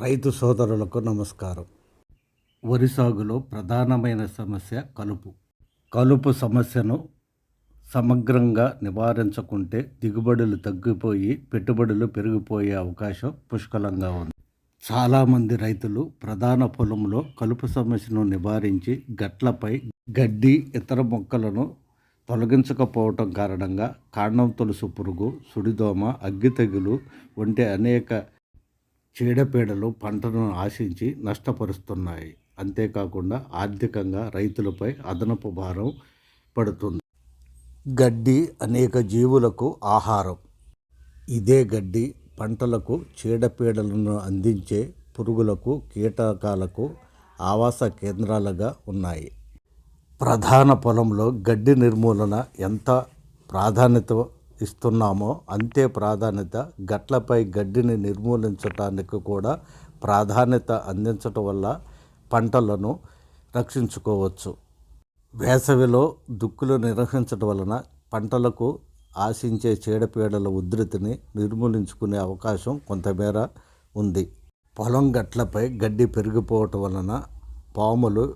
రైతు సోదరులకు నమస్కారం. వరి సాగులో ప్రధానమైన సమస్య కలుపు. కలుపు సమస్యను సమగ్రంగా నివారించకుంటే దిగుబడులు తగ్గిపోయి పెట్టుబడులు పెరిగిపోయే అవకాశం పుష్కలంగా ఉంది. చాలామంది రైతులు ప్రధాన పొలంలో కలుపు సమస్యను నివారించి గట్లపై గడ్డి ఇతర మొక్కలను తొలగించకపోవటం కారణంగా కాండం తొలుసు పురుగు సుడిదోమ అగ్గి తెగులు వంటి అనేక చీడపీడలు పంటను ఆశించి నష్టపరుస్తున్నాయి. అంతేకాకుండా ఆర్థికంగా రైతులపై అదనపు భారం పడుతుంది. గడ్డి అనేక జీవులకు ఆహారం. ఇదే గడ్డి పంటలకు చీడపీడలను అందించే పురుగులకు కీటకాలకు ఆవాస కేంద్రాలుగా ఉన్నాయి. ప్రధాన పొలంలో గడ్డి నిర్మూలన ఎంత ప్రాధాన్యత ఇస్తున్నామో అంతే ప్రాధాన్యత గట్లపై గడ్డిని నిర్మూలించటానికి కూడా ప్రాధాన్యత అందించటం వల్ల పంటలను రక్షించుకోవచ్చు. వేసవిలో దుక్కులు నిర్వహించడం వలన పంటలకు ఆశించే చీడపీడల ఉధృతిని నిర్మూలించుకునే అవకాశం కొంతమేర ఉంది. పొలం గట్లపై గడ్డి పెరిగిపోవటం వలన పాములు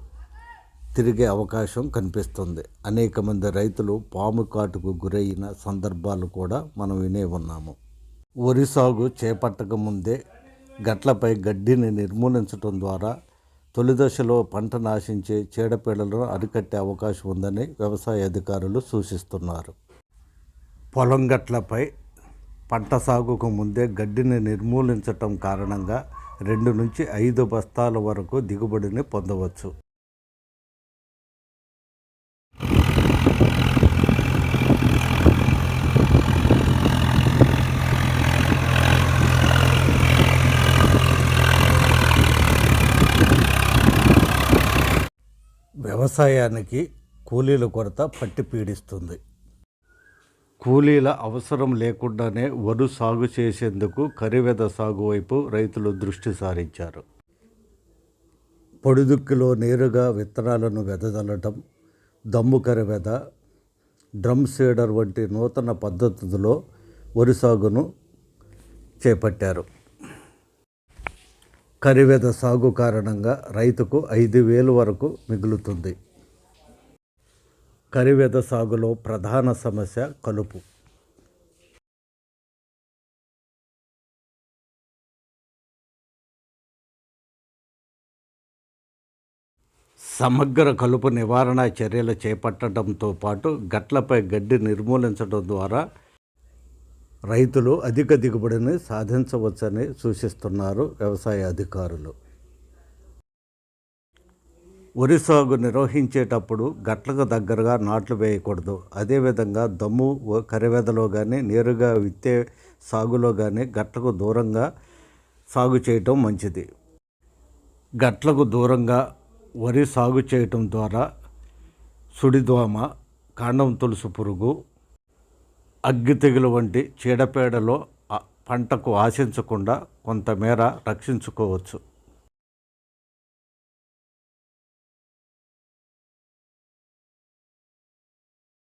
తిరిగే అవకాశం కనిపిస్తుంది. అనేక మంది రైతులు పాము కాటుకు గురైన సందర్భాలు కూడా మనం వినే ఉన్నాము. వరి సాగు చేపట్టక ముందే గట్లపై గడ్డిని నిర్మూలించడం ద్వారా తొలి దశలో పంట నాశించే చీడపీడలను అరికట్టే అవకాశం ఉందని వ్యవసాయ అధికారులు సూచిస్తున్నారు. పొలం గట్లపై పంట సాగుకు ముందే గడ్డిని నిర్మూలించటం కారణంగా రెండు నుంచి ఐదు బస్తాల వరకు దిగుబడిని పొందవచ్చు. వ్యవసాయానికి కూలీల కొరత పట్టి పీడిస్తుంది. కూలీల అవసరం లేకుండానే వరు సాగు చేసేందుకు కరివెద సాగు వైపు రైతులు దృష్టి సారించారు. పొడిదుక్కిలో నేరుగా విత్తనాలను వెదజల్లటం దమ్ము కరివెద డ్రమ్ సీడర్ వంటి నూతన పద్ధతుల్లో వరి సాగును చేపట్టారు. కరివెద సాగు కారణంగా రైతుకు ఐదు వేలు వరకు మిగులుతుంది. కరివెద సాగులో ప్రధాన సమస్య కలుపు. సమగ్ర కలుపు నివారణ చర్యలు చేపట్టడంతో పాటు గట్లపై గడ్డి నిర్మూలించడం ద్వారా రైతులు అధిక దిగుబడిని సాధించవచ్చని సూచిస్తున్నారు వ్యవసాయ అధికారులు. వరి సాగు నిర్వహించేటప్పుడు గట్లకు దగ్గరగా నాట్లు వేయకూడదు. అదేవిధంగా దమ్ము కరివేదలో కరివెదలో కానీ నేరుగా విత్తే సాగులో కానీ గట్లకు దూరంగా సాగు చేయటం మంచిది. గట్లకు దూరంగా వరి సాగు చేయటం ద్వారా సుడిదోమ కాండం తులుసు పురుగు అగ్గి తెగులు వంటి చీడపీడలో పంటకు ఆశించకుండా కొంతమేర రక్షించుకోవచ్చు.